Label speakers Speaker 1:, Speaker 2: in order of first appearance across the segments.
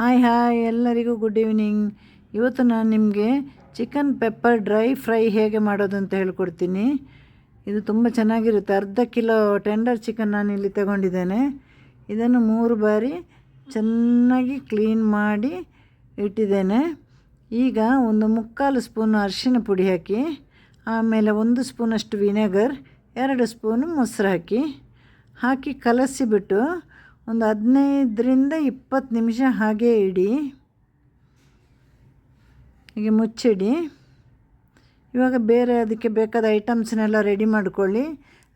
Speaker 1: Hi hi ಎಲ್ಲರಿಗೂ good evening ಇವತ್ತು ನಾನು ನಿಮಗೆ ಚಿಕನ್ ಪೆಪ್ಪರ್ ಡ್ರೈ ಫ್ರೈ ಹೇಗೆ ಮಾಡೋದು ಅಂತ ಹೇಳ್ಕೊಡ್ತೀನಿ. ಇದು ತುಂಬ ಚೆನ್ನಾಗಿರುತ್ತೆ. ಅರ್ಧ ಕಿಲೋ ಟೆಂಡರ್ ಚಿಕನ್ ನಾನು ಇಲ್ಲಿ ತಗೊಂಡಿದ್ದೇನೆ. ಇದನ್ನು ಮೂರು ಬಾರಿ ಚೆನ್ನಾಗಿ ಕ್ಲೀನ್ ಮಾಡಿ ಇಟ್ಟಿದ್ದೇನೆ. ಈಗ ಒಂದು ಮುಕ್ಕಾಲು ಸ್ಪೂನು ಅರಿಶಿನ ಪುಡಿ ಹಾಕಿ, ಆಮೇಲೆ ಒಂದು ಸ್ಪೂನಷ್ಟು ವಿನೆಗರ್ ಎರಡು ಸ್ಪೂನು ಮೊಸರು ಹಾಕಿ ಹಾಕಿ ಕಲಸಿಬಿಟ್ಟು ಒಂದು ಹದಿನೈದರಿಂದ ಇಪ್ಪತ್ತು ನಿಮಿಷ ಹಾಗೆ ಇಡಿ. ಹೀಗೆ ಮುಚ್ಚಿಡಿ. ಇವಾಗ ಬೇರೆ ಅದಕ್ಕೆ ಬೇಕಾದ ಐಟಮ್ಸ್ನೆಲ್ಲ ರೆಡಿ ಮಾಡ್ಕೊಳ್ಳಿ.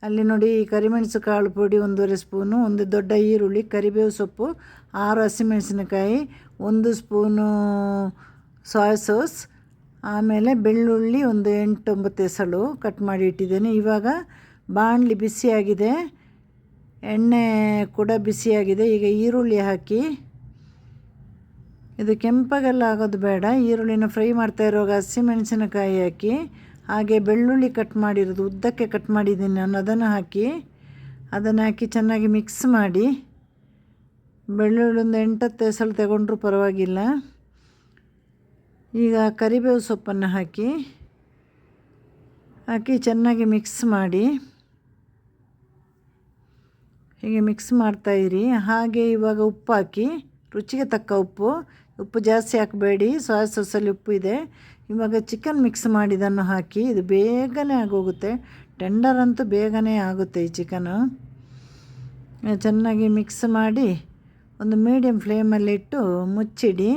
Speaker 1: ಅಲ್ಲಿ ನೋಡಿ ಕರಿಮೆಣಸು ಕಾಳು ಪುಡಿ ಒಂದೂವರೆ ಸ್ಪೂನು, ಒಂದು ದೊಡ್ಡ ಈರುಳ್ಳಿ, ಕರಿಬೇವು ಸೊಪ್ಪು, ಆರು ಹಸಿಮೆಣಸಿನಕಾಯಿ, ಒಂದು ಸ್ಪೂನು ಸೋಯಾ ಸಾಸ್ ಆಮೇಲೆ ಬೆಳ್ಳುಳ್ಳಿ ಒಂದು ಎಂಟೊಂಬತ್ತು ಎಸಳು ಕಟ್ ಮಾಡಿ ಇಟ್ಟಿದ್ದೇನೆ. ಇವಾಗ ಬಾಣಲಿ ಬಿಸಿಯಾಗಿದೆ. ಎಣ್ಣೆ ಕೂಡ ಬಿಸಿಯಾಗಿದೆ. ಈಗ ಈರುಳ್ಳಿ ಹಾಕಿ, ಇದು ಕೆಂಪಗೆಲ್ಲ ಆಗೋದು ಬೇಡ. ಈರುಳ್ಳಿನ ಫ್ರೈ ಮಾಡ್ತಾ ಇರುವಾಗ ಹಸಿಮೆಣಸಿನಕಾಯಿ ಹಾಕಿ, ಹಾಗೆ ಬೆಳ್ಳುಳ್ಳಿ ಕಟ್ ಮಾಡಿರೋದು, ಉದ್ದಕ್ಕೆ ಕಟ್ ಮಾಡಿದ್ದೀನಿ ನಾನು. ಅದನ್ನು ಹಾಕಿ ಅದನ್ನು ಹಾಕಿ ಚೆನ್ನಾಗಿ ಮಿಕ್ಸ್ ಮಾಡಿ ಬೆಳ್ಳುಳ್ಳಿ ಒಂದು ಎಂಟತ್ತು ಎಸಳು ತಗೊಂಡ್ರೂ ಪರವಾಗಿಲ್ಲ. ಈಗ ಕರಿಬೇವು ಸೊಪ್ಪನ್ನು ಹಾಕಿ ಹಾಕಿ ಚೆನ್ನಾಗಿ ಮಿಕ್ಸ್ ಮಾಡಿ ಹೀಗೆ ಮಿಕ್ಸ್ ಮಾಡ್ತಾಯಿರಿ ಹಾಗೆ ಇವಾಗ ಉಪ್ಪು ಹಾಕಿ, ರುಚಿಗೆ ತಕ್ಕ ಉಪ್ಪು. ಉಪ್ಪು ಜಾಸ್ತಿ ಹಾಕಬೇಡಿ. ಸೋಯಾ ಸಾಸಲ್ಲಿ ಉಪ್ಪು ಇದೆ. ಇವಾಗ ಚಿಕನ್ ಮಿಕ್ಸ್ ಮಾಡಿದ್ದನ್ನು ಹಾಕಿ, ಇದು ಬೇಗನೆ ಆಗೋಗುತ್ತೆ. ಟೆಂಡರ್ ಅಂತೂ ಬೇಗನೆ ಆಗುತ್ತೆ ಈ ಚಿಕನು ಚೆನ್ನಾಗಿ ಮಿಕ್ಸ್ ಮಾಡಿ, ಒಂದು ಮೀಡಿಯಮ್ ಫ್ಲೇಮಲ್ಲಿಟ್ಟು ಮುಚ್ಚಿಡಿ.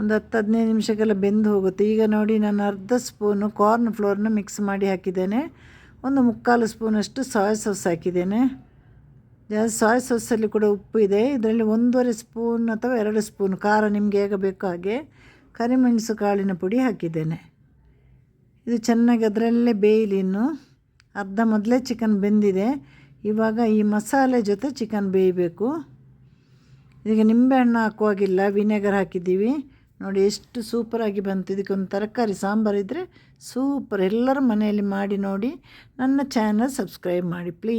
Speaker 1: ಒಂದು ಹತ್ತು ಹದಿನೈದು ನಿಮಿಷಕ್ಕೆಲ್ಲ ಬೆಂದು ಹೋಗುತ್ತೆ. ಈಗ ನೋಡಿ ನಾನು ಅರ್ಧ ಸ್ಪೂನು ಕಾರ್ನ್ ಫ್ಲೋರ್ನ ಮಿಕ್ಸ್ ಮಾಡಿ ಹಾಕಿದ್ದೇನೆ. ಒಂದು ಮುಕ್ಕಾಲು ಸ್ಪೂನಷ್ಟು ಸಾಯ್ ಸಾಸ್ ಹಾಕಿದ್ದೇನೆ. ಜಾಸ್ತಿ ಸೋಯಾ ಸಾಸಲ್ಲಿ ಕೂಡ ಉಪ್ಪು ಇದೆ. ಇದರಲ್ಲಿ ಒಂದೂವರೆ ಸ್ಪೂನ್ ಅಥವಾ ಎರಡು ಸ್ಪೂನ್ ಖಾರ ನಿಮಗೆ ಹೇಗೆ ಬೇಕೋ ಹಾಗೆ ಕರಿಮೆಣಸು ಕಾಳಿನ ಪುಡಿ ಹಾಕಿದ್ದೇನೆ. ಇದು ಚೆನ್ನಾಗಿ ಅದರಲ್ಲೇ ಬೇಯಲಿ ಇನ್ನು. ಅರ್ಧ ಮೊದಲೇ ಚಿಕನ್ ಬೆಂದಿದೆ. ಇವಾಗ ಈ ಮಸಾಲೆ ಜೊತೆ ಚಿಕನ್ ಬೇಯಬೇಕು. ಈಗ ನಿಂಬೆಹಣ್ಣು ಹಾಕುವಾಗಿಲ್ಲ ವಿನೆಗರ್ ಹಾಕಿದ್ದೀವಿ. ನೋಡಿ ಎಷ್ಟು ಸೂಪರಾಗಿ ಬಂತು. ಇದಕ್ಕೊಂದು ತರಕಾರಿ ಸಾಂಬಾರಿದ್ರೆ ಇದ್ದರೆ ಸೂಪರ್ ಎಲ್ಲರೂ ಮನೆಯಲ್ಲಿ ಮಾಡಿ ನೋಡಿ. ನನ್ನ ಚಾನಲ್ ಸಬ್ಸ್ಕ್ರೈಬ್ ಮಾಡಿ ಪ್ಲೀಸ್